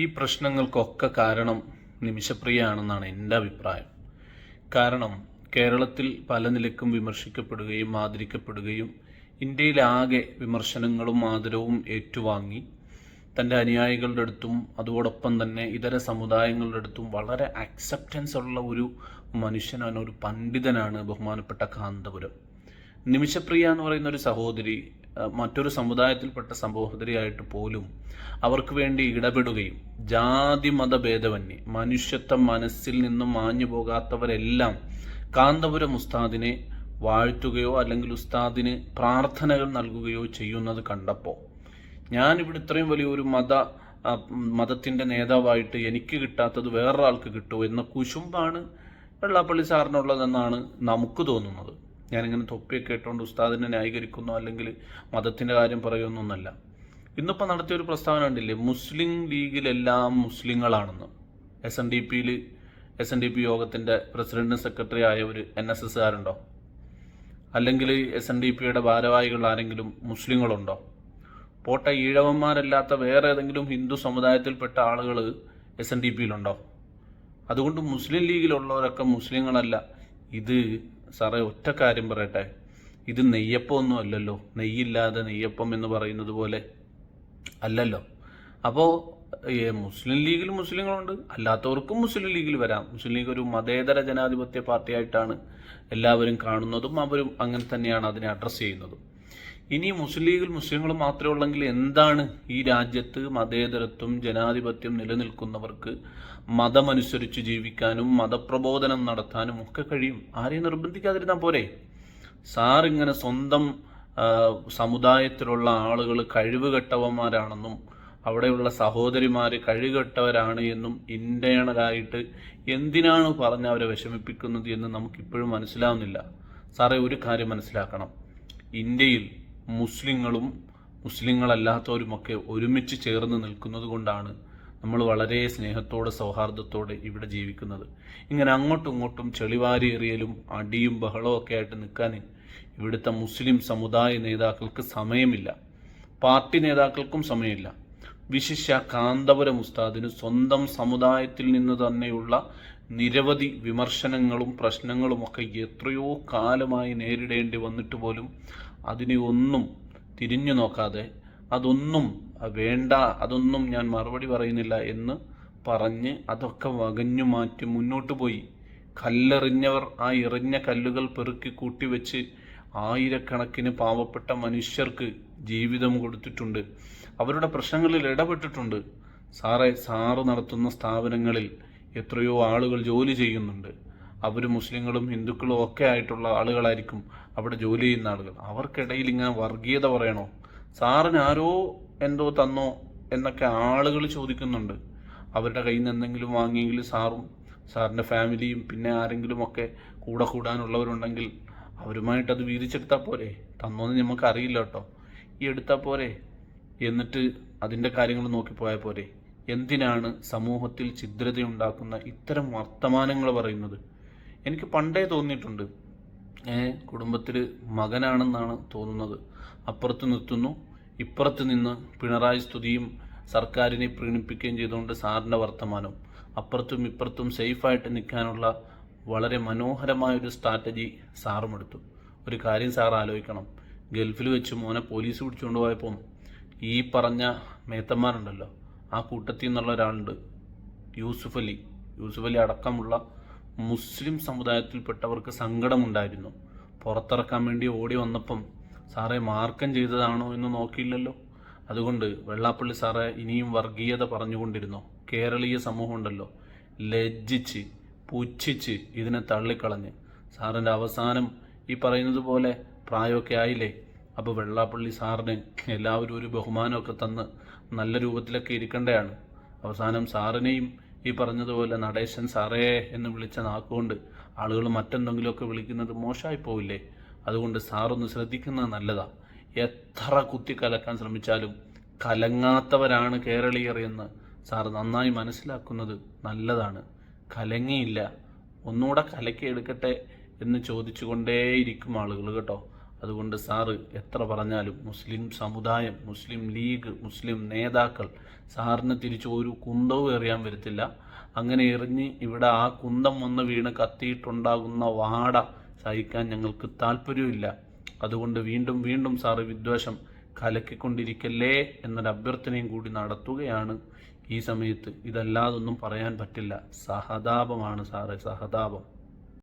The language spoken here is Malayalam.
ഈ പ്രശ്നങ്ങൾക്കൊക്കെ കാരണം നിമിഷപ്രിയയാണെന്നാണ് എന്റെ അഭിപ്രായം. കാരണം കേരളത്തിൽ പല നിലക്കും വിമർശിക്കപ്പെടുകയും ആദരിക്കപ്പെടുകയും ഇന്ത്യയിലാകെ വിമർശനങ്ങളും ആദരവും ഏറ്റുവാങ്ങി തന്റെ അനുയായികളുടെ അടുത്തും അതോടൊപ്പം തന്നെ ഇതര സമുദായങ്ങളുടെ അടുത്തും വളരെ അക്സെപ്റ്റൻസ് ഉള്ള ഒരു മനുഷ്യനാണ് ഒരു പണ്ഡിതനാണ് ബഹുമാനപ്പെട്ട കാന്തപുരം. നിമിഷപ്രിയ എന്ന് പറയുന്ന ഒരു സഹോദരി മറ്റൊരു സമുദായത്തിൽപ്പെട്ട സഹോദരിയായിട്ട് പോലും അവർക്ക് വേണ്ടി ഇടപെടുകയും ജാതി മത ഭേദമന്യേ മനുഷ്യത്വം മനസ്സിൽ നിന്നും മാഞ്ഞു പോകാത്തവരെല്ലാം കാന്തപുരം ഉസ്താദിനെ വാഴ്ത്തുകയോ അല്ലെങ്കിൽ ഉസ്താദിന് പ്രാർത്ഥനകൾ നൽകുകയോ ചെയ്യുന്നത് കണ്ടപ്പോൾ ഞാനിവിടെ ഇത്രയും വലിയൊരു മത മതത്തിന്റെ നേതാവായിട്ട് എനിക്ക് കിട്ടാത്തത് വേറൊരാൾക്ക് കിട്ടുമോ എന്ന കുശുമ്പാണ് വെള്ളാപ്പള്ളി സാറിനുള്ളതെന്നാണ് നമുക്ക് തോന്നുന്നത്. ഞാനിങ്ങനെ തൊപ്പിയൊക്കെ ഇട്ടുകൊണ്ട് ഉസ്താദിനെ ന്യായീകരിക്കുന്നു അല്ലെങ്കിൽ മതത്തിന്റെ കാര്യം പറയുന്നൊന്നല്ല ഇന്നിപ്പോൾ നടത്തിയ ഒരു പ്രസ്താവന കണ്ടില്ലേ? മുസ്ലിം ലീഗിലെല്ലാം മുസ്ലിങ്ങളാണെന്ന്. എസ് എൻ ഡി പിയിൽ എസ് എൻ ഡി പി യോഗത്തിന്റെ പ്രസിഡന്റ് സെക്രട്ടറി ആയ ഒരു എൻ എസ് എസ് കാരുണ്ടോ? അല്ലെങ്കിൽ എസ് എൻ ഡി പിയുടെ ഭാരവാഹികൾ ആരെങ്കിലും മുസ്ലിങ്ങളുണ്ടോ? പോട്ട ഈഴവന്മാരല്ലാത്ത വേറെ ഏതെങ്കിലും ഹിന്ദു സമുദായത്തിൽപ്പെട്ട ആളുകൾ എസ് എൻ ഡി പിയിലുണ്ടോ അതുകൊണ്ട് മുസ്ലിം ലീഗിലുള്ളവരൊക്കെ മുസ്ലിങ്ങളല്ല. ഇത് സാറേ ഒറ്റ കാര്യം പറയട്ടെ. ഇത് നെയ്യപ്പം ഒന്നും അല്ലല്ലോ. നെയ്യില്ലാതെ നെയ്യപ്പം എന്ന് പറയുന്നത് പോലെ അല്ലല്ലോ. അപ്പോൾ മുസ്ലിം ലീഗിൽ മുസ്ലിങ്ങളുണ്ട്. അല്ലാത്തവർക്കും മുസ്ലിം ലീഗിൽ വരാം. മുസ്ലിം ലീഗ് ഒരു മതേതര ജനാധിപത്യ പാർട്ടിയായിട്ടാണ് എല്ലാവരും കാണുന്നതും അവരും അങ്ങനെ തന്നെയാണ് അതിനെ അഡ്രസ്സ് ചെയ്യുന്നതും. ഇനി മുസ്ലിം ലീഗിൽ മുസ്ലിങ്ങൾ മാത്രമേ ഉള്ളെങ്കിൽ എന്താണ് ഈ രാജ്യത്ത് മതേതരത്വം ജനാധിപത്യം നിലനിൽക്കുന്നവർക്ക് മതമനുസരിച്ച് ജീവിക്കാനും മതപ്രബോധനം നടത്താനും ഒക്കെ കഴിയും? ആരെയും നിർബന്ധിക്കാതിരുന്നാൽ പോരെ? സാർ ഇങ്ങനെ സ്വന്തം സമുദായത്തിലുള്ള ആളുകൾ കഴിവുകെട്ടവന്മാരാണെന്നും അവിടെയുള്ള സഹോദരിമാർ കഴിവുകെട്ടവരാണ് എന്നും ഇന്റേണലായിട്ട് എന്തിനാണ് പറഞ്ഞ് അവരെ വിഷമിപ്പിക്കുന്നത് എന്ന് നമുക്കിപ്പോഴും മനസ്സിലാവുന്നില്ല. സാറേ ഒരു കാര്യം മനസ്സിലാക്കണം. ഇന്ത്യയിൽ മുസ്ലിങ്ങളും മുസ്ലിങ്ങളല്ലാത്തവരുമൊക്കെ ഒരുമിച്ച് ചേർന്ന് നിൽക്കുന്നത് കൊണ്ടാണ് നമ്മൾ വളരെ സ്നേഹത്തോടെ സൗഹാർദ്ദത്തോടെ ഇവിടെ ജീവിക്കുന്നത്. ഇങ്ങനെ അങ്ങോട്ടും ഇങ്ങോട്ടും ചെളിവാരി എറിയലും അടിയും ബഹളവും ഒക്കെ ആയിട്ട് നിൽക്കാൻ ഇവിടുത്തെ മുസ്ലിം സമുദായ നേതാക്കൾക്ക് സമയമില്ല. പാർട്ടി നേതാക്കൾക്കും സമയമില്ല. വിശിഷ്യ കാന്തപുരം ഉസ്താദിന് സ്വന്തം സമുദായത്തിൽ നിന്ന് തന്നെയുള്ള നിരവധി വിമർശനങ്ങളും പ്രശ്നങ്ങളുമൊക്കെ എത്രയോ കാലമായി നേരിടേണ്ടി വന്നിട്ട് പോലും അതിനെ ഒന്നും തിരിഞ്ഞു നോക്കാതെ അതൊന്നും വേണ്ട അതൊന്നും ഞാൻ മറുപടി പറയുന്നില്ല എന്ന് പറഞ്ഞ് അതൊക്കെ വകഞ്ഞു മാറ്റി മുന്നോട്ട് പോയി. കല്ലെറിഞ്ഞവർ ആ എറിഞ്ഞ കല്ലുകൾ പെറുക്കി കൂട്ടിവെച്ച് ആയിരക്കണക്കിന് പാവപ്പെട്ട മനുഷ്യർക്ക് ജീവിതം കൊടുത്തിട്ടുണ്ട്. അവരുടെ പ്രശ്നങ്ങളിൽ ഇടപെട്ടിട്ടുണ്ട്. സാറേ സാറ് നടത്തുന്ന സ്ഥാപനങ്ങളിൽ എത്രയോ ആളുകൾ ജോലി ചെയ്യുന്നുണ്ട്. അവർ മുസ്ലിങ്ങളും ഹിന്ദുക്കളും ഒക്കെ ആയിട്ടുള്ള ആളുകളായിരിക്കും അവിടെ ജോലി ചെയ്യുന്ന ആളുകൾ. അവർക്കിടയിൽ ഇങ്ങനെ വർഗീയത പറയണോ? സാറിന് ആരോ എന്തോ തന്നോ എന്നൊക്കെ ആളുകൾ ചോദിക്കുന്നുണ്ട്. അവരുടെ കയ്യിൽ നിന്ന് എന്തെങ്കിലും വാങ്ങിയെങ്കിൽ സാറും സാറിന്റെ ഫാമിലിയും പിന്നെ ആരെങ്കിലും ഒക്കെ കൂടെ കൂടാനുള്ളവരുണ്ടെങ്കിൽ അവരുമായിട്ട് അത് വീതിച്ചെടുത്താൽ പോരെ. തന്നോന്ന് നമുക്ക് അറിയില്ല കേട്ടോ. ഈ എടുത്താൽ പോരെ. എന്നിട്ട് അതിന്റെ കാര്യങ്ങൾ നോക്കി പോയാൽ പോരെ. എന്തിനാണ് സമൂഹത്തിൽ ഛിദ്രതയുണ്ടാക്കുന്ന ഇത്തരം വർത്തമാനങ്ങൾ പറയുന്നത്? എനിക്ക് പണ്ടേ തോന്നിയിട്ടുണ്ട്. കുടുംബത്തിൽ മകനാണെന്നാണ് തോന്നുന്നത്. അപ്പുറത്ത് നിർത്തുന്നു ഇപ്പുറത്ത് നിന്ന് പിണറായി സ്തുതിയും സർക്കാരിനെ പ്രീണിപ്പിക്കുകയും ചെയ്തുകൊണ്ട് സാറിന്റെ വർത്തമാനം. അപ്പുറത്തും ഇപ്പുറത്തും സേഫായിട്ട് നിൽക്കാനുള്ള വളരെ മനോഹരമായ ഒരു സ്ട്രാറ്റജി സാറും എടുത്തു. ഒരു കാര്യം സാർ ആലോചിക്കണം. ഗൾഫിൽ വെച്ച് മോനെ പോലീസ് പിടിച്ചുകൊണ്ട് പോയപ്പം ഈ പറഞ്ഞ മേത്തന്മാരുണ്ടല്ലോ ആ കൂട്ടത്തിൽ നിന്നുള്ള ഒരാളുണ്ട് യൂസുഫ് അലി. യൂസുഫ് അലി അടക്കമുള്ള മുസ്ലിം സമുദായത്തിൽപ്പെട്ടവർക്ക് സങ്കടമുണ്ടായിരുന്നു. പുറത്തിറക്കാൻ വേണ്ടി ഓടി വന്നപ്പം സാറെ മാർക്കം ചെയ്തതാണോ എന്ന് നോക്കിയില്ലല്ലോ. അതുകൊണ്ട് വെള്ളാപ്പള്ളി സാറെ ഇനിയും വർഗീയത പറഞ്ഞുകൊണ്ടിരുന്നോ? കേരളീയ സമൂഹം ഉണ്ടല്ലോ ലജ്ജിച്ച് പുച്ഛിച്ച് ഇതിനെ തള്ളിക്കളഞ്ഞ്. സാറിന്റെ അവസാനം ഈ പറയുന്നത് പോലെ പ്രായമൊക്കെ ആയില്ലേ? അപ്പോൾ വെള്ളാപ്പള്ളി സാറിന് എല്ലാവരും ഒരു ബഹുമാനമൊക്കെ തന്ന് നല്ല രൂപത്തിലൊക്കെ ഇരിക്കേണ്ടതാണ്. അവസാനം സാറിനെയും ഈ പറഞ്ഞതുപോലെ നടേശൻ സാറേ എന്ന് വിളിച്ച നാക്കുകൊണ്ട് ആളുകൾ മറ്റെന്തെങ്കിലുമൊക്കെ വിളിക്കുന്നത് മോശമായി പോവില്ലേ? അതുകൊണ്ട് സാറൊന്ന് ശ്രദ്ധിക്കുന്നത് നല്ലതാ. എത്ര കുത്തി കലക്കാൻ ശ്രമിച്ചാലും കലങ്ങാത്തവരാണ് കേരളീയർ എന്ന് സാർ നന്നായി മനസ്സിലാക്കുന്നത് നല്ലതാണ്. കലങ്ങിയില്ല. ഒന്നുകൂടെ കലക്കി എടുക്കട്ടെ എന്ന് ചോദിച്ചുകൊണ്ടേയിരിക്കും ആളുകൾ കേട്ടോ. അതുകൊണ്ട് സാറ് എത്ര പറഞ്ഞാലും മുസ്ലിം സമുദായം മുസ്ലിം ലീഗ് മുസ്ലിം നേതാക്കൾ സാറിന് തിരിച്ച് ഒരു കുന്തവും എറിയാൻ വരത്തില്ല. അങ്ങനെ എറിഞ്ഞ് ഇവിടെ ആ കുന്തം വന്ന് വീണ് കത്തിയിട്ടുണ്ടാകുന്ന വാട സഹിക്കാൻ ഞങ്ങൾക്ക് താല്പര്യമില്ല അതുകൊണ്ട് വീണ്ടും വീണ്ടും സാറ് വിദ്വേഷം കലക്കിക്കൊണ്ടിരിക്കല്ലേ എന്നൊരു അഭ്യർത്ഥനയും കൂടി നടത്തുകയാണ് ഈ സമയത്ത്. ഇതല്ലാതൊന്നും പറയാൻ പറ്റില്ല. സഹതാപമാണ് സാറേ സഹതാപം.